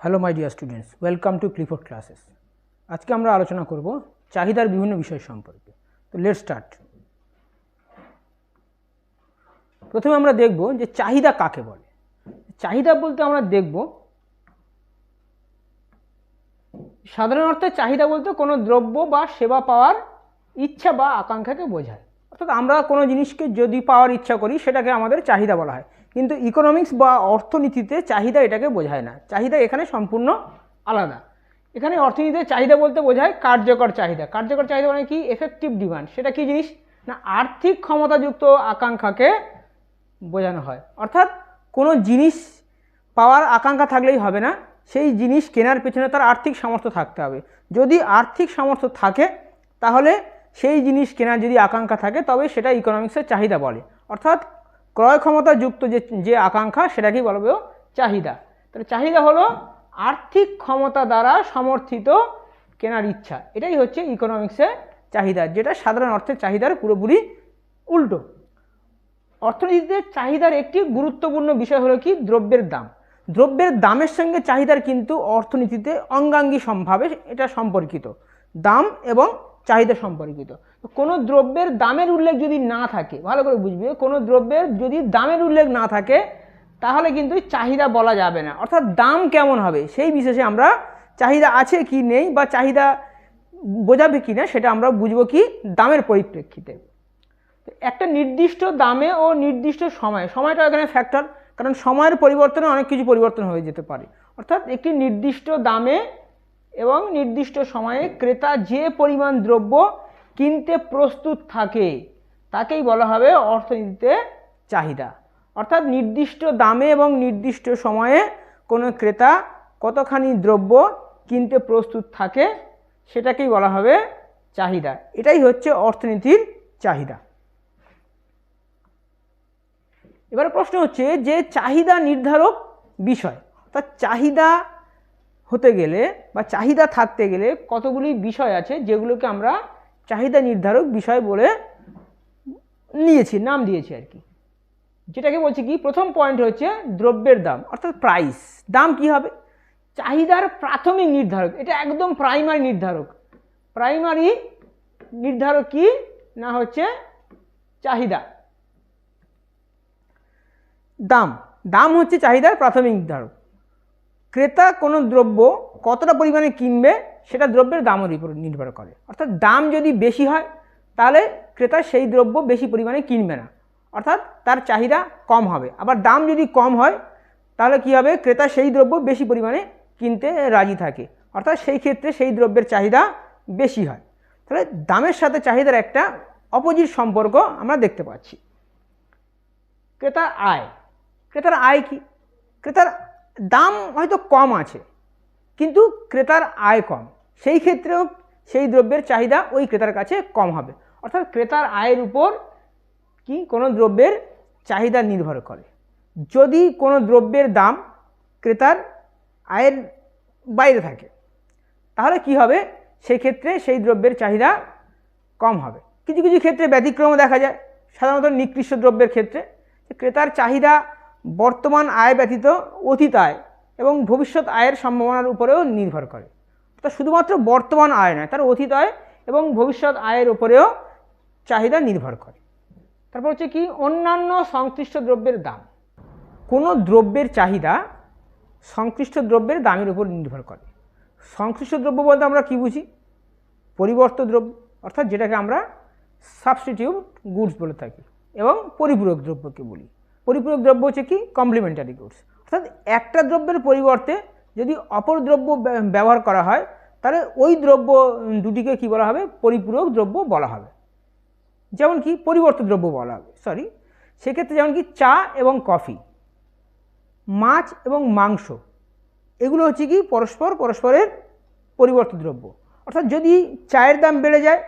Hello my dear students welcome to Clifford classes আজকে আমরা আলোচনা করব চাহিদার বিভিন্ন বিষয় সম্পর্কে। তো লেট স্টার্ট প্রথমে আমরা দেখব যে চাহিদা কাকে বলে। চাহিদা বলতে আমরা দেখব, সাধারণ অর্থে চাহিদা বলতে কোনো দ্রব্য বা সেবা পাওয়ার ইচ্ছা বা আকাঙ্ক্ষাকে বোঝায়। অর্থাৎ আমরা কোনো জিনিসকে যদি পাওয়ার ইচ্ছা করি, সেটাকে আমাদের চাহিদা বলা হয়। কিন্তু ইকোনমিক্স বা অর্থনীতিতে চাহিদা এটাকে বোঝায় না। চাহিদা এখানে সম্পূর্ণ আলাদা। এখানে অর্থনীতিতে চাহিদা বলতে বোঝায় কার্যকর চাহিদা। কার্যকর চাহিদা মানে কি? এফেক্টিভ ডিমান্ড সেটা কি জিনিস? না, আর্থিক ক্ষমতাযুক্ত আকাঙ্ক্ষাকে বোঝানো হয়। অর্থাৎ কোনো জিনিস পাওয়ার আকাঙ্ক্ষা থাকলেই হবে না। সেই জিনিস কেনার পেছনে তার আর্থিক সামর্থ্য থাকতে হবে। যদি আর্থিক সামর্থ্য থাকে, তাহলে সেই জিনিস কেনার যদি আকাঙ্ক্ষা থাকে, তবে সেটা ইকোনমিক্সের চাহিদা বলে। অর্থাৎ ক্রয় ক্ষমতাযুক্ত যে যে আকাঙ্ক্ষা, সেটাকেই বলবে চাহিদা। তাহলে চাহিদা হলো আর্থিক ক্ষমতা দ্বারা সমর্থিত কেনার ইচ্ছা। এটাই হচ্ছে ইকোনমিক্সের চাহিদা, যেটা সাধারণ অর্থের চাহিদার পুরোপুরি উল্টো। অর্থনীতিতে চাহিদার একটি গুরুত্বপূর্ণ বিষয় হলো কি? দ্রব্যের দাম। দ্রব্যের দামের সঙ্গে চাহিদার কিন্তু অর্থনীতিতে অঙ্গাঙ্গী সম্ভাবে এটা সম্পর্কিত। দাম এবং চাহিদা সম্পর্কিত। কোনো দ্রব্যের দামের উল্লেখ যদি না থাকে, ভালো করে বুঝবে, কোনো দ্রব্যের যদি দামের উল্লেখ না থাকে, তাহলে কিন্তু চাহিদা বলা যাবে না। অর্থাৎ দাম কেমন হবে, সেই বিশেষে আমরা চাহিদা আছে কি নেই বা চাহিদা বোঝাবে কি না, সেটা আমরা বুঝব কি দামের পরিপ্রেক্ষিতে। একটা নির্দিষ্ট দামে ও নির্দিষ্ট সময়ে, সময়টা এখানে ফ্যাক্টর কারণ সময়ের পরিবর্তনে অনেক কিছু পরিবর্তন হয়ে যেতে পারে। অর্থাৎ একটি নির্দিষ্ট দামে এবং নির্দিষ্ট সময়ে ক্রেতা যে পরিমাণ দ্রব্য কিনতে প্রস্তুত থাকে, তাকেই বলা হবে অর্থনীতিতে চাহিদা। অর্থাৎ নির্দিষ্ট দামে এবং নির্দিষ্ট সময়ে কোনো ক্রেতা কতখানি দ্রব্য কিনতে প্রস্তুত থাকে, সেটাকেই বলা হবে চাহিদা। এটাই হচ্ছে অর্থনীতির চাহিদা। এবার প্রশ্ন হচ্ছে যে চাহিদা নির্ধারক বিষয়, অর্থাৎ চাহিদা হতে গেলে বা চাহিদা থাকতে গেলে কতগুলি বিষয় আছে যেগুলোকে আমরা চাহিদা নির্ধারক বিষয় বলে নিয়েছি, নাম দিয়েছি আর কি। যেটাকে বলছি কি, প্রথম পয়েন্ট হচ্ছে দ্রব্যের দাম, অর্থাৎ প্রাইস দাম কি হবে? চাহিদার প্রাথমিক নির্ধারক, এটা একদম প্রাইমারি নির্ধারক। প্রাইমারি নির্ধারক কি? না হচ্ছে চাহিদা। দাম দাম হচ্ছে চাহিদার প্রাথমিক নির্ধারক। ক্রেতা কোনো দ্রব্য কতটা পরিমাণে কিনবে, সেটা দ্রব্যের দামের উপর নির্ভর করে। অর্থাৎ দাম যদি বেশি হয়, তাহলে ক্রেতা সেই দ্রব্য বেশি পরিমাণে কিনবে না। অর্থাৎ তার চাহিদা কম হবে। আবার দাম যদি কম হয়, তাহলে কি হবে? ক্রেতা সেই দ্রব্য বেশি পরিমাণে কিনতে রাজি থাকে। অর্থাৎ সেই ক্ষেত্রে সেই দ্রব্যের চাহিদা বেশি হয়। তাহলে দামের সাথে চাহিদার একটা অপোজিট সম্পর্ক আমরা দেখতে পাচ্ছি। ক্রেতার আয়। ক্রেতার আয় কি? ক্রেতার দাম হয়তো কম আছে, কিন্তু ক্রেতার আয় কম। সেই ক্ষেত্রেও সেই দ্রব্যের চাহিদা ওই ক্রেতার কাছে কম হবে। অর্থাৎ ক্রেতার আয়ের উপর কি কোনো দ্রব্যের চাহিদা নির্ভর করে। যদি কোনো দ্রব্যের দাম ক্রেতার আয়ের বাইরে থাকে, তাহলে কি হবে? সেই ক্ষেত্রে সেই দ্রব্যের চাহিদা কম হবে। কিছু কিছু ক্ষেত্রে ব্যতিক্রমও দেখা যায়। সাধারণত নিকৃষ্ট দ্রব্যের ক্ষেত্রে ক্রেতার চাহিদা বর্তমান আয় ব্যতীত অতীত আয় এবং ভবিষ্যৎ আয়ের সম্ভাবনার উপরেও নির্ভর করে। অর্থাৎ শুধুমাত্র বর্তমান আয় নয়, তার অতীত আয় এবং ভবিষ্যৎ আয়ের উপরেও চাহিদা নির্ভর করে। তারপর হচ্ছে কি, অন্যান্য সংশ্লিষ্ট দ্রব্যের দাম। কোনো দ্রব্যের চাহিদা সংশ্লিষ্ট দ্রব্যের দামের উপর নির্ভর করে। সংশ্লিষ্ট দ্রব্য বলতে আমরা কি বুঝি? পরিবর্ত দ্রব্য, অর্থাৎ যেটাকে আমরা সাবস্টিটিউট গুডস বলে থাকি এবং পরিপূরক দ্রব্যকে বলি। পরিপূরক দ্রব্য হচ্ছে কি? কমপ্লিমেন্টারি গুডস অর্থাৎ একটা দ্রব্যের পরিবর্তে যদি অপর দ্রব্য ব্যবহার করা হয়, তাহলে ওই দ্রব্য দুটিকে কি বলা হবে? পরিপূরক দ্রব্য বলা হবে। যেমন কি? পরিবর্ত দ্রব্য বলা হবে। সরি সেক্ষেত্রে যেমন কি? চা এবং কফি, মাছ এবং মাংস, এগুলো হচ্ছে কি? পরস্পর পরস্পরের পরিবর্ত দ্রব্য। অর্থাৎ যদি চায়ের দাম বেড়ে যায়,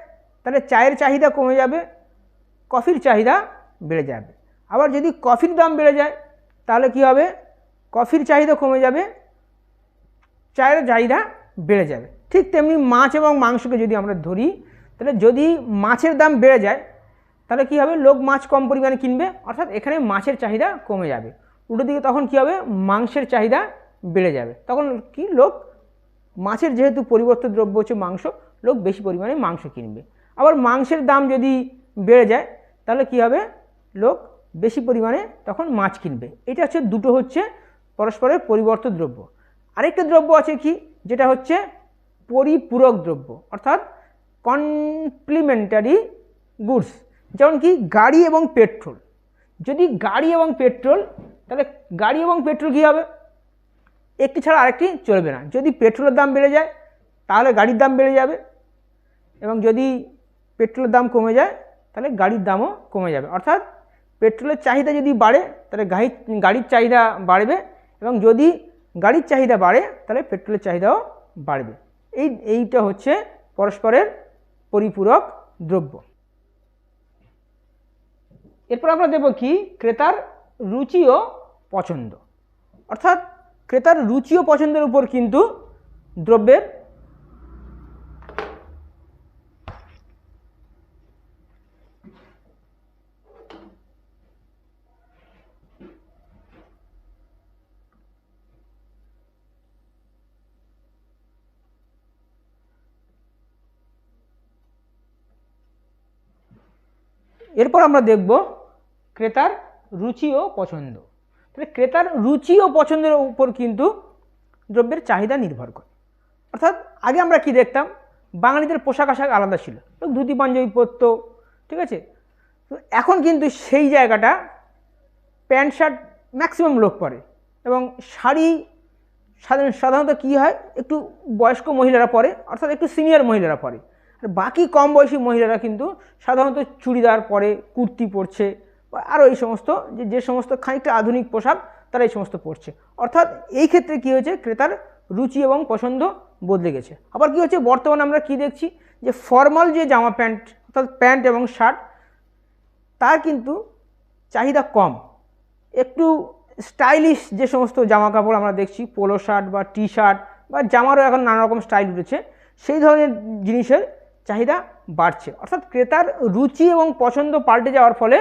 তাহলে চায়ের চাহিদা কমে যাবে, কফির চাহিদা বেড়ে যাবে। আবার যদি কফির দাম বেড়ে যায়, তাহলে কি হবে? কফির চাহিদা কমে যাবে, চায়ের চাহিদা বেড়ে যাবে। ঠিক তেমনি মাছ এবং মাংসকে যদি আমরা ধরি, তাহলে যদি মাছের দাম বেড়ে যায়, তাহলে কি হবে? লোক মাছ কম পরিমাণে কিনবে, অর্থাৎ এখানে মাছের চাহিদা কমে যাবে। উল্টো দিকে তখন কি হবে? মাংসের চাহিদা বেড়ে যাবে। তখন কি? লোক মাছের যেহেতু পরিবর্তিত দ্রব্য হচ্ছে মাংস, লোক বেশি পরিমাণে মাংস কিনবে। আবার মাংসের দাম যদি বেড়ে যায়, তাহলে কি হবে? লোক বেশি পরিমাণে তখন মাছ কিনবে। এটা হচ্ছে দুটো হচ্ছে পরস্পরের পরিবর্তিত দ্রব্য। আরেকটা দ্রব্য আছে কি? যেটা হচ্ছে পরিপূরক দ্রব্য, অর্থাৎ কমপ্লিমেন্টারি গুডস যেমন কি গাড়ি এবং পেট্রোল। যদি গাড়ি এবং পেট্রোল, তাহলে গাড়ি এবং পেট্রোল কী হবে? একটি ছাড়া আরেকটি চলবে না। যদি পেট্রোলের দাম বেড়ে যায়, তাহলে গাড়ির দাম বেড়ে যাবে। এবং যদি পেট্রোলের দাম কমে যায়, তাহলে গাড়ির দামও কমে যাবে। অর্থাৎ পেট্রোলের চাহিদা যদি বাড়ে, তাহলে গাড়ি, গাড়ির চাহিদা বাড়বে এবং যদি গাড়ির চাহিদা বাড়ে, তাহলে পেট্রোলের চাহিদাও বাড়বে। এই, এইটা হচ্ছে পরস্পরের পরিপূরক দ্রব্য। এরপর আমরা দেব কি? ক্রেতার রুচি ও পছন্দ। অর্থাৎ ক্রেতার রুচি ও পছন্দের উপর কিন্তু দ্রব্যের এরপর আমরা দেখব ক্রেতার রুচি ও পছন্দ। তাহলে ক্রেতার রুচি ও পছন্দের উপর কিন্তু দ্রব্যের চাহিদা নির্ভর করে। অর্থাৎ আগে আমরা কি দেখতাম? বাঙালিদের পোশাক আশাক আলাদা ছিল। ধুতি, পাঞ্জাবি পরতো, ঠিক আছে? তো এখন কিন্তু সেই জায়গাটা প্যান্ট, শার্ট ম্যাক্সিমাম লোক পরে এবং শাড়ি সাধারণ- সাধারণত কী হয়? একটু বয়স্ক মহিলারা পরে, অর্থাৎ একটু সিনিয়র মহিলারা পরে। বাকি কম বয়সী মহিলারা কিন্তু সাধারণত চুড়িদার পরে, কুর্তি পরছে আরও এই সমস্ত, যে যে সমস্ত খানিকটা আধুনিক পোশাক তারা এই সমস্ত পরছে। অর্থাৎ এই ক্ষেত্রে কী হয়েছে, ক্রেতার রুচি এবং পছন্দ বদলে গেছে। আবার কী হচ্ছে, বর্তমানে আমরা কি দেখছি, যে ফর্মাল যে জামা প্যান্ট, অর্থাৎ প্যান্ট এবং শার্ট, তার কিন্তু চাহিদা কম। একটু স্টাইলিশ যে সমস্ত জামা কাপড় আমরা দেখছি, পোলো শার্ট বা টি শার্ট বা জামারও এখন নানা রকম স্টাইল উঠেছে, সেই ধরনের জিনিসের চাহিদা বাড়ছে। অর্থাৎ ক্রেতার রুচি এবং পছন্দ পাল্টে যাওয়ার ফলে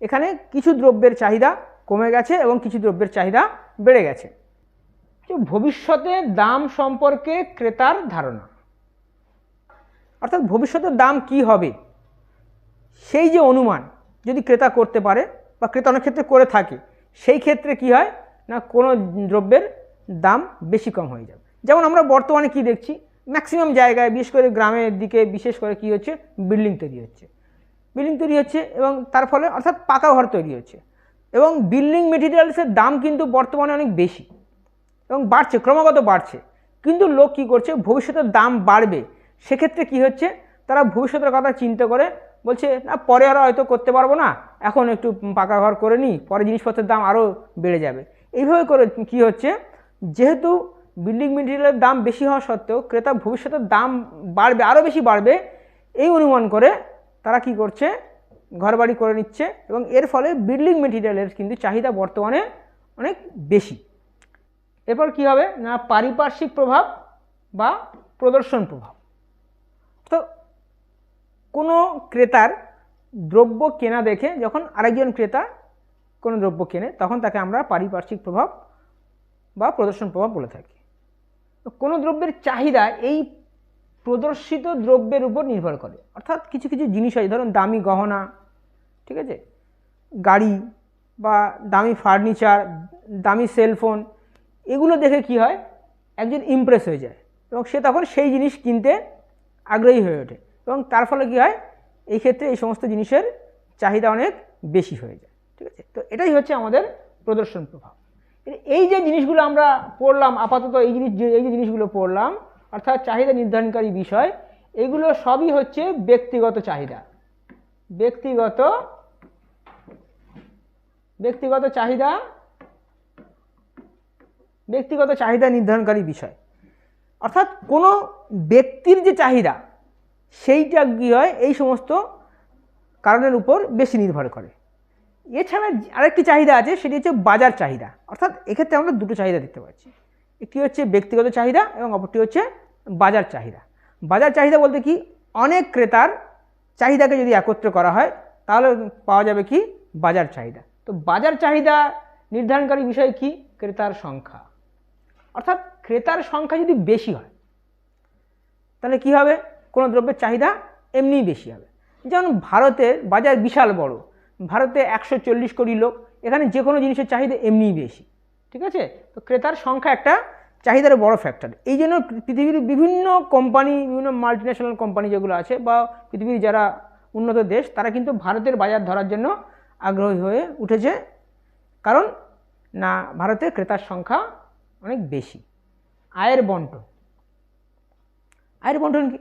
এখানে কিছু দ্রব্যের চাহিদা কমে গেছে এবং কিছু দ্রব্যের চাহিদা বেড়ে গেছে। ভবিষ্যতে দাম সম্পর্কে ক্রেতার ধারণা। অর্থাৎ ভবিষ্যতের দাম কি হবে? সেই যে অনুমান যদি ক্রেতা করতে পারে বা ক্রেতা অনেক ক্ষেত্রে করে থাকে, সেই ক্ষেত্রে কি হয়? না, কোনো দ্রব্যের দাম বেশি কম হয়ে যাবে। যেমন আমরা বর্তমানে কি দেখছি? ম্যাক্সিমাম জায়গায়, বিশেষ করে গ্রামের দিকে, বিশেষ করে কি হচ্ছে? বিল্ডিং তৈরি হচ্ছে। বিল্ডিং তৈরি হচ্ছে এবং তার ফলে অর্থাৎ পাকা ঘর তৈরি হচ্ছে। এবং বিল্ডিং মেটেরিয়ালসের দাম কিন্তু বর্তমানে অনেক বেশি এবং বাড়ছে, ক্রমাগত বাড়ছে। কিন্তু লোক কি করছে? ভবিষ্যতের দাম বাড়বে। সেক্ষেত্রে কি হচ্ছে? তারা ভবিষ্যতের কথা চিন্তা করে বলছে, না, পরে আরও হয়তো করতে পারব না। এখন একটু পাকা ঘর করে নিই, পরে জিনিসপত্রের দাম আরও বেড়ে যাবে। এইভাবে করে কি হচ্ছে? যেহেতু বিল্ডিং মেটেরিয়ালের দাম বেশি হওয়া সত্ত্বেও ক্রেতা ভবিষ্যতের দাম বাড়বে আরও বেশি বাড়বে, এই অনুমান করে তারা কি করছে? ঘরবাড়ি করে নিচ্ছে এবং এর ফলে বিল্ডিং মেটেরিয়ালের কিন্তু চাহিদা বর্তমানে অনেক বেশি। এরপর কি হবে? না, পারিপার্শ্বিক প্রভাব বা প্রদর্শন প্রভাব। তো কোনো ক্রেতার দ্রব্য কেনা দেখে যখন আরেকজন ক্রেতা কোনো দ্রব্য কেনে, তখন তাকে আমরা পারিপার্শ্বিক প্রভাব বা প্রদর্শন প্রভাব বলে থাকি। কোনো দ্রব্যের চাহিদা এই প্রদর্শিত দ্রব্যের উপর নির্ভর করে। অর্থাৎ কিছু কিছু জিনিস হয়, ধরুন দামি গহনা, ঠিক আছে? গাড়ি বা দামি ফার্নিচার দামি সেলফোন এগুলো দেখে কি হয়? একজন ইমপ্রেস হয়ে যায় এবং সে তখন সেই জিনিস কিনতে আগ্রহী হয়ে ওঠে এবং তার ফলে কি হয়? এই ক্ষেত্রে এই সমস্ত জিনিসের চাহিদা অনেক বেশি হয়ে যায়, ঠিক আছে? তো এটাই হচ্ছে আমাদের প্রদর্শন প্রভাব। এই যে জিনিসগুলো আমরা পড়লাম, আপাতত এই জিনিস এই যে জিনিসগুলো পড়লাম, অর্থাৎ চাহিদা নির্ধারণকারী বিষয়, এগুলো সবই হচ্ছে ব্যক্তিগত চাহিদা। ব্যক্তিগত ব্যক্তিগত চাহিদা ব্যক্তিগত চাহিদা নির্ধারণকারী বিষয়। অর্থাৎ কোনো ব্যক্তির যে চাহিদা, সেইটা কী হয়, এই সমস্ত কারণের উপর বেশি নির্ভর করে। এছাড়া আরেকটি চাহিদা আছে, সেটি হচ্ছে বাজার চাহিদা। অর্থাৎ এক্ষেত্রে আমরা দুটো চাহিদা দেখতে পাচ্ছি। একটি হচ্ছে ব্যক্তিগত চাহিদা এবং অপরটি হচ্ছে বাজার চাহিদা। বাজার চাহিদা বলতে কি? অনেক ক্রেতার চাহিদাকে যদি একত্র করা হয়, তাহলে পাওয়া যাবে কি? বাজার চাহিদা। তো বাজার চাহিদা নির্ধারণকারী বিষয় কি? ক্রেতার সংখ্যা। অর্থাৎ ক্রেতার সংখ্যা যদি বেশি হয়, তাহলে কি হবে? কোনো দ্রব্যের চাহিদা এমনিই বেশি হবে। যেমন ভারতের বাজার বিশাল বড়। ভারতে একশো চল্লিশ কোটি লোক, এখানে যে কোনো জিনিসের চাহিদা এমনিই বেশি, ঠিক আছে? তো ক্রেতার সংখ্যা একটা চাহিদার বড় ফ্যাক্টর এই জন্য পৃথিবীর বিভিন্ন কোম্পানি বিভিন্ন মাল্টিন্যাশনাল কোম্পানি যেগুলো আছে বা পৃথিবীর যারা উন্নত দেশ, তারা কিন্তু ভারতের বাজার ধরার জন্য আগ্রহী হয়ে উঠেছে। কারণ না, ভারতে ক্রেতার সংখ্যা অনেক বেশি। আয়ের বন্টন। আয়ের বন্টন কি?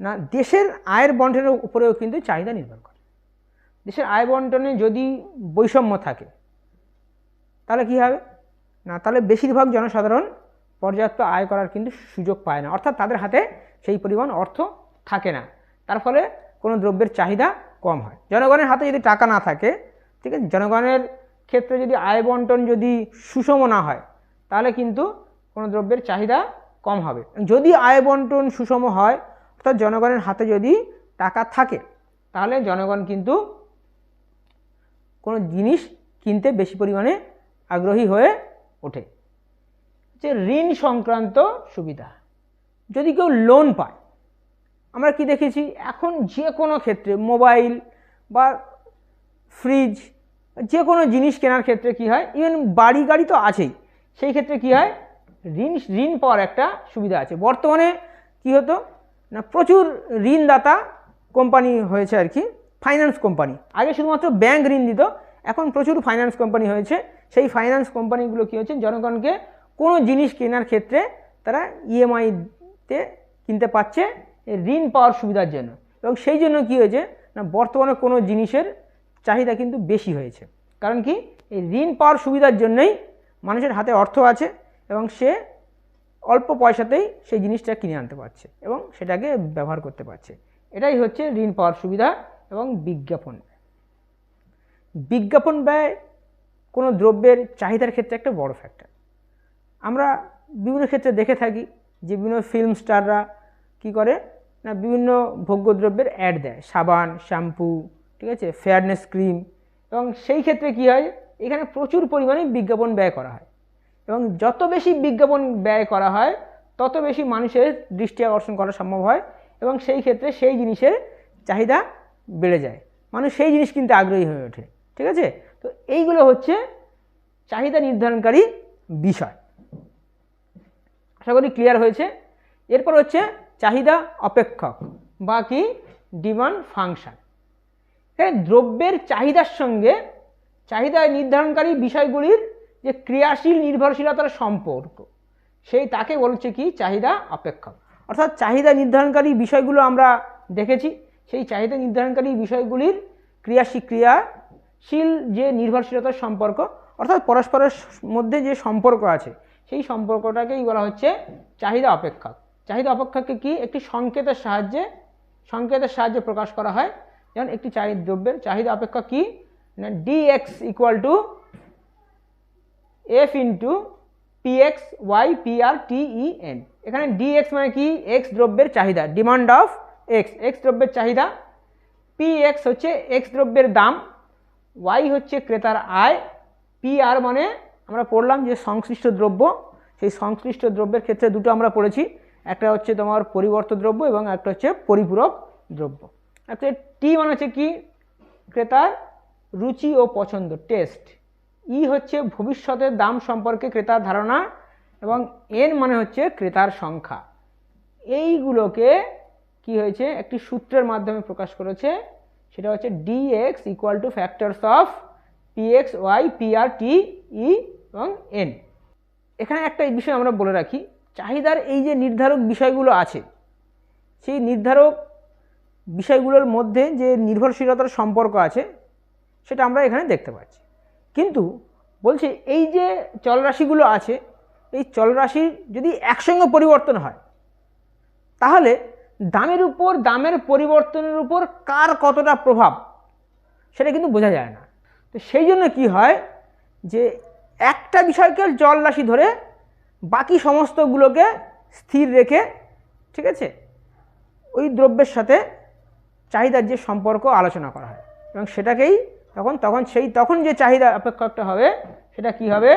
না, দেশের আয়ের বন্টনের উপরেও কিন্তু চাহিদা নির্ভর করে। দেশের আয় বন্টনে যদি বৈষম্য থাকে, তাহলে কি হবে? না, তাহলে বেশিরভাগ জনসাধারণ পর্যাপ্ত আয় করার কিন্তু সুযোগ পায় না। অর্থাৎ তাদের হাতে সেই পরিমাণ অর্থ থাকে না। তার ফলে কোনো দ্রব্যের চাহিদা কম হয়। জনগণের হাতে যদি টাকা না থাকে, ঠিক আছে, জনগণের ক্ষেত্রে যদি আয় বন্টন যদি সুষম না হয়, তাহলে কিন্তু কোনো দ্রব্যের চাহিদা কম হবে। যদি আয় বন্টন সুষম হয়, অর্থাৎ জনগণের হাতে যদি টাকা থাকে, তাহলে জনগণ কিন্তু কোনো জিনিস কিনতে বেশি পরিমাণে আগ্রহী হয়ে ওঠে। যে ঋণ সংক্রান্ত সুবিধা। যদি কেউ লোন পায়, আমরা কি দেখেছি? এখন যে কোনো ক্ষেত্রে মোবাইল বা ফ্রিজ যে কোনো জিনিস কেনার ক্ষেত্রে কি হয়? ইভেন বাড়ি গাড়ি তো আছেই। সেই ক্ষেত্রে কি হয়? ঋণ ঋণ পাওয়ার একটা সুবিধা আছে। বর্তমানে কি হতো? না, প্রচুর ঋণদাতা কোম্পানি হয়েছে আর কি। Finance company. আগে শুধুমাত্র ব্যাংক ঋণ দিত, এখন প্রচুর ফাইন্যান্স কোম্পানি হয়েছে। সেই ফাইন্যান্স কোম্পানিগুলো কী হচ্ছে? জনগণকে কোনো জিনিস কেনার ক্ষেত্রে তারা ইএমআইতে কিনতে পারছে ঋণ পাওয়ার সুবিধার জন্য। এবং সেই জন্য কী হয়েছে? না, বর্তমানে কোনো জিনিসের চাহিদা কিন্তু বেশি হয়েছে। কারণ কি? এই ঋণ পাওয়ার সুবিধার জন্যই মানুষের হাতে অর্থ আছে এবং সে অল্প পয়সাতেই সেই জিনিসটা কিনে আনতে পারছে এবং সেটাকে ব্যবহার করতে পারছে। এটাই হচ্ছে ঋণ পাওয়ার সুবিধা। এবং বিজ্ঞাপন বিজ্ঞাপন ব্যয় কোনো দ্রব্যের চাহিদার ক্ষেত্রে একটা বড় ফ্যাক্টর আমরা বিভিন্ন ক্ষেত্রে দেখে থাকি যে বিভিন্ন ফিল্ম স্টাররা কী করে না বিভিন্ন ভোগ্যদ্রব্যের অ্যাড দেয়। সাবান শ্যাম্পু ঠিক আছে ফেয়ারনেস ক্রিম এবং সেই ক্ষেত্রে কী হয়? এখানে প্রচুর পরিমাণে বিজ্ঞাপন ব্যয় করা হয়। এবং যত বেশি বিজ্ঞাপন ব্যয় করা হয়, তত বেশি মানুষের দৃষ্টি আকর্ষণ করা সম্ভব হয় এবং সেই ক্ষেত্রে সেই জিনিসের চাহিদা বেড়ে যায়। মানুষ সেই জিনিস কিনতে আগ্রহী হয়ে ওঠে, ঠিক আছে? তো এইগুলো হচ্ছে চাহিদা নির্ধারণকারী বিষয়। আশা করি ক্লিয়ার হয়েছে। এরপর হচ্ছে চাহিদা অপেক্ষক বা কি? ডিমান্ড ফাংশন এখানে দ্রব্যের চাহিদার সঙ্গে চাহিদা নির্ধারণকারী বিষয়গুলির যে ক্রিয়াশীল নির্ভরশীলতার সম্পর্ক, সেই তাকে বলছে কি? চাহিদা অপেক্ষক। অর্থাৎ চাহিদা নির্ধারণকারী বিষয়গুলো আমরা দেখেছি। সেই চাহিদা নির্ধারণকারী বিষয়গুলির ক্রিয়াশীল ক্রিয়াশীল যে নির্ভরশীলতার সম্পর্ক, অর্থাৎ পরস্পরের মধ্যে যে সম্পর্ক আছে, সেই সম্পর্কটাকেই বলা হচ্ছে চাহিদা অপেক্ষক। চাহিদা অপেক্ষাকে কি? একটি সংকেতের সাহায্যে সংকেতের সাহায্যে প্রকাশ করা হয়। যেমন একটি চাহিদা দ্রব্যের চাহিদা অপেক্ষা কি? না D X equal to F into P X Y P R T E N এখানে ডি এক্স মানে কি? এক্স দ্রব্যের চাহিদা ডিমান্ড অফ এক্স এক্স দ্রব্যের চাহিদা পি এক্স হচ্ছে এক্স দ্রব্যের দাম ওয়াই হচ্ছে ক্রেতার আয় পি আর মানে আমরা পড়লাম যে সংশ্লিষ্ট দ্রব্য, সেই সংশ্লিষ্ট দ্রব্যের ক্ষেত্রে দুটো আমরা পড়েছি, একটা হচ্ছে তোমার পরিবর্ত দ্রব্য এবং একটা হচ্ছে পরিপূরক দ্রব্য। একটা টি মানে হচ্ছে কি? ক্রেতার রুচি ও পছন্দ টেস্ট ই হচ্ছে ভবিষ্যতের দাম সম্পর্কে ক্রেতার ধারণা এবং এন মানে হচ্ছে ক্রেতার সংখ্যা। এইগুলোকে কি হয়েছে? একটি সূত্রের মাধ্যমে প্রকাশ করেছে। সেটা হচ্ছে D X equal to factors of P X Y P R T E এবং এন এখানে একটা বিষয় আমরা বলে রাখি, চাহিদার এই যে নির্ধারক বিষয়গুলো আছে, সেই নির্ধারক বিষয়গুলোর মধ্যে যে নির্ভরশীলতার সম্পর্ক আছে, সেটা আমরা এখানে দেখতে পাচ্ছি। কিন্তু বলছে এই যে চলরাশিগুলো আছে, এই চলরাশির যদি একসঙ্গে পরিবর্তন হয়, তাহলে দামের উপর, দামের পরিবর্তনের উপর কার কতটা প্রভাব, সেটা কিন্তু বোঝা যায় না। তো সেই জন্য কি হয় যে একটা বিষয়কে জল রাশি ধরে বাকি সমস্তগুলোকে স্থির রেখে, ঠিক আছে, ওই দ্রব্যের সাথে চাহিদার যে সম্পর্ক আলোচনা করা হয়। এবং সেটাকেই তখন তখন সেই, তখন যে চাহিদা অপেক্ষকটা হবে, সেটা কি হবে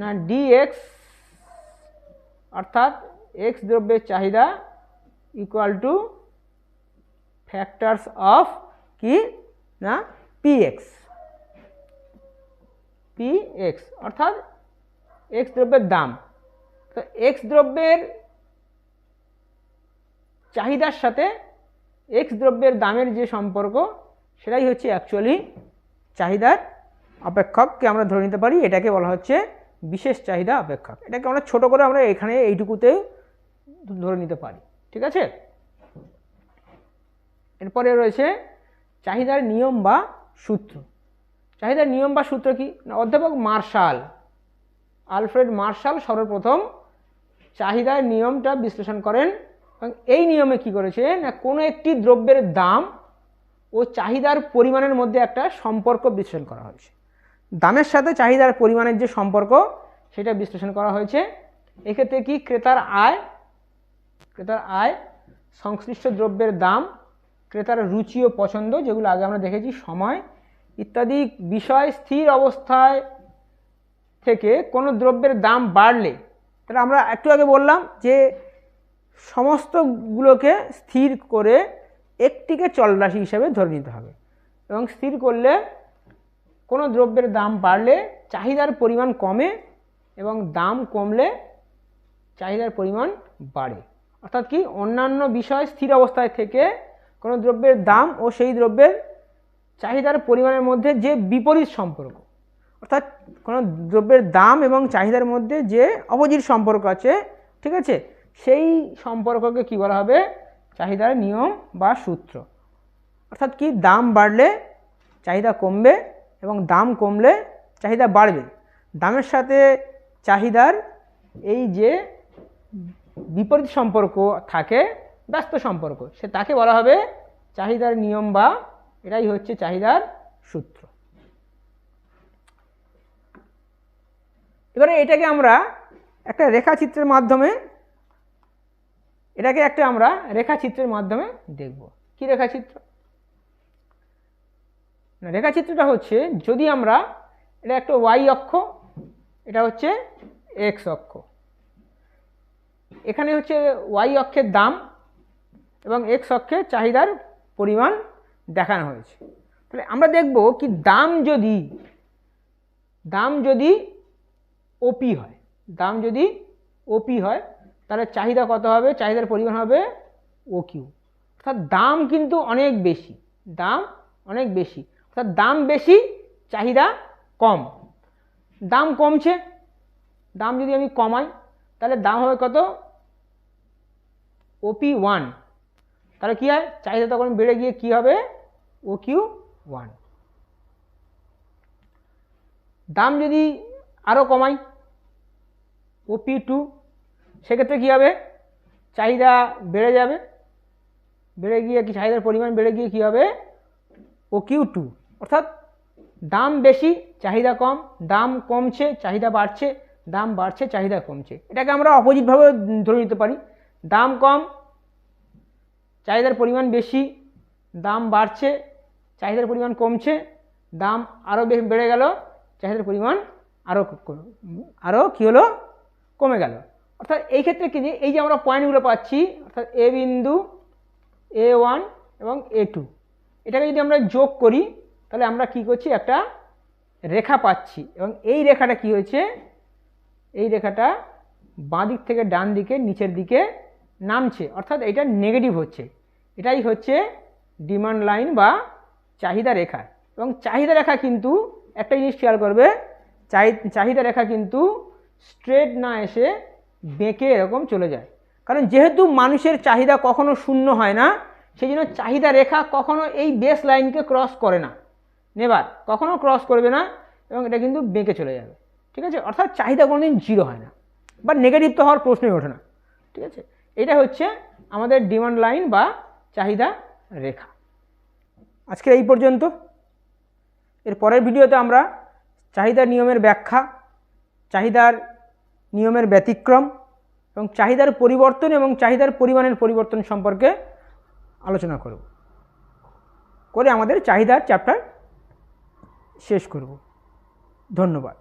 না ডি এক্স অর্থাৎ এক্স দ্রব্যের চাহিদা ইকুয়াল টু ফ্যাক্টরস অফ কি? না পি এক্স অর্থাৎ এক্স দ্রব্যের দাম। তো এক্স দ্রব্যের চাহিদার সাথে এক্স দ্রব্যের দামের যে সম্পর্ক, সেটাই হচ্ছে অ্যাকচুয়ালি চাহিদার অপেক্ষককে আমরা ধরে নিতে পারি? এটাকে বলা হচ্ছে বিশেষ চাহিদা অপেক্ষক। এটাকে আমরা ছোট করে আমরা এখানে এইটুকুতেও ধরে নিতে পারি। ঠিক আছে? এরপরে রয়েছে চাহিদার নিয়ম বা সূত্র। চাহিদার নিয়ম বা সূত্র কি? না, অধ্যাপক মার্শাল, আলফ্রেড মার্শাল সর্বপ্রথম চাহিদার নিয়মটা বিশ্লেষণ করেন এবং এই নিয়মে কি করেছে? না, কোনো একটি দ্রব্যের দাম ও চাহিদার পরিমাণের মধ্যে একটা সম্পর্ক বিশ্লেষণ করা হয়েছে। দামের সাথে চাহিদার পরিমাণের যে সম্পর্ক, সেটা বিশ্লেষণ করা হয়েছে। এক্ষেত্রে কি? ক্রেতার আয় ক্রেতার আয়, সংশ্লিষ্ট দ্রব্যের দাম, ক্রেতার রুচি ও পছন্দ, যেগুলো আগে আমরা দেখেছি, সময় ইত্যাদি বিষয় স্থির অবস্থায় থেকে কোনো দ্রব্যের দাম বাড়লে, তাহলে আমরা একটু আগে বললাম যে সমস্তগুলোকে স্থির করে একটিকে চলরাশি হিসাবে ধরে নিতে হবে। এবং স্থির করলে কোনো দ্রব্যের দাম বাড়লে চাহিদার পরিমাণ কমে এবং দাম কমলে চাহিদার পরিমাণ বাড়ে। অর্থাৎ কি? অন্যান্য বিষয় স্থির অবস্থায় থেকে কোনো দ্রব্যের দাম ও সেই দ্রব্যের চাহিদার পরিমাণের মধ্যে যে বিপরীত সম্পর্ক, অর্থাৎ কোনো দ্রব্যের দাম এবং চাহিদার মধ্যে যে অপোজিট সম্পর্ক আছে, ঠিক আছে? সেই সম্পর্ককে কি বলা হবে? চাহিদার নিয়ম বা সূত্র। অর্থাৎ কি? দাম বাড়লে চাহিদা কমবে এবং দাম কমলে চাহিদা বাড়বে। দামের সাথে চাহিদার এই যে বিপরীত সম্পর্ক থাকে, ব্যস্ত সম্পর্ক। সে তাকে বলা হবে চাহিদার নিয়ম বা এটাই হচ্ছে চাহিদার সূত্র। এবারে এটাকে আমরা একটা রেখাচিত্রের মাধ্যমে, এটাকে একটা আমরা রেখাচিত্রের মাধ্যমে দেখব। কি রেখাচিত্র? না, রেখাচিত্রটা হচ্ছে যদি আমরা, এটা একটা ওয়াই অক্ষ, এটা হচ্ছে এক্স অক্ষ। এখানে হচ্ছে ওয়াই অক্ষের দাম এবং এক্স অক্ষে চাহিদার পরিমাণ দেখানো হয়েছে। তাহলে আমরা দেখব কি দাম যদি দাম যদি ওপি হয়, দাম যদি ওপি হয়, তাহলে চাহিদা কত হবে, চাহিদার পরিমাণ হবে ও কিউ অর্থাৎ দাম কিন্তু অনেক বেশি, দাম অনেক বেশি। অর্থাৎ দাম বেশি, চাহিদা কম। দাম কমছে, দাম যদি আমি কমাই তাহলে দাম হবে কত? ওপি ওয়ান তাহলে কী হয়? চাহিদা তখন বেড়ে গিয়ে কী হবে? ও কিউ ওয়ান দাম যদি আরও কমাই ওপি টু সেক্ষেত্রে কী হবে? চাহিদা বেড়ে যাবে। বেড়ে গিয়ে কি চাহিদার পরিমাণ বেড়ে গিয়ে কী হবে? ও কিউ টু অর্থাৎ দাম বেশি, চাহিদা কম। দাম কমছে, চাহিদা বাড়ছে। দাম বাড়ছে, চাহিদা কমছে। এটাকে আমরা অপোজিটভাবে ধরে নিতে পারি। দাম কম, চাহিদার পরিমাণ বেশি, দাম বাড়ছে, চাহিদার পরিমাণ কমছে, দাম আরও বেড়ে গেল, চাহিদার পরিমাণ আরও আরও কী হলো? কমে গেল। অর্থাৎ এই ক্ষেত্রে কি এই যে আমরা পয়েন্টগুলো পাচ্ছি, অর্থাৎ এ বিন্দু, এ ওয়ান এবং এ টু। এটাকে যদি আমরা যোগ করি, তাহলে আমরা কি করছি? একটা রেখা পাচ্ছি। এবং এই রেখাটা কি হয়েছে? এই রেখাটা বাঁ দিক থেকে ডান দিকে, নিচের দিকে নামছে। অর্থাৎ এটা নেগেটিভ হচ্ছে। এটাই হচ্ছে ডিমান্ড লাইন বা চাহিদা রেখা। এবং চাহিদা রেখা কিন্তু একটা জিনিস খেয়াল করবে, চাহি, চাহিদা রেখা কিন্তু স্ট্রেট না এসে বেঁকে এরকম চলে যায়। কারণ যেহেতু মানুষের চাহিদা কখনো শূন্য হয় না সেই জন্য চাহিদা রেখা কখনো এই বেস লাইনকে ক্রস করে না। নেবার, কখনো ক্রস করবে না, এবং এটা কিন্তু বেঁকে চলে যাবে। ঠিক আছে? অর্থাৎ চাহিদা কোনোদিন জিরো হয় না। বা নেগেটিভ তো হওয়ার প্রশ্নই ওঠে না। ঠিক আছে? এটা হচ্ছে আমাদের ডিমান্ড লাইন বা চাহিদা রেখা। আজকের এই পর্যন্ত। এর পরের ভিডিওতে আমরা চাহিদার নিয়মের ব্যাখ্যা, চাহিদার নিয়মের ব্যতিক্রম এবং চাহিদার পরিবর্তন এবং চাহিদার পরিমাণের পরিবর্তন সম্পর্কে আলোচনা করব। করে আমাদের চাহিদার চ্যাপ্টার শেষ করব। ধন্যবাদ।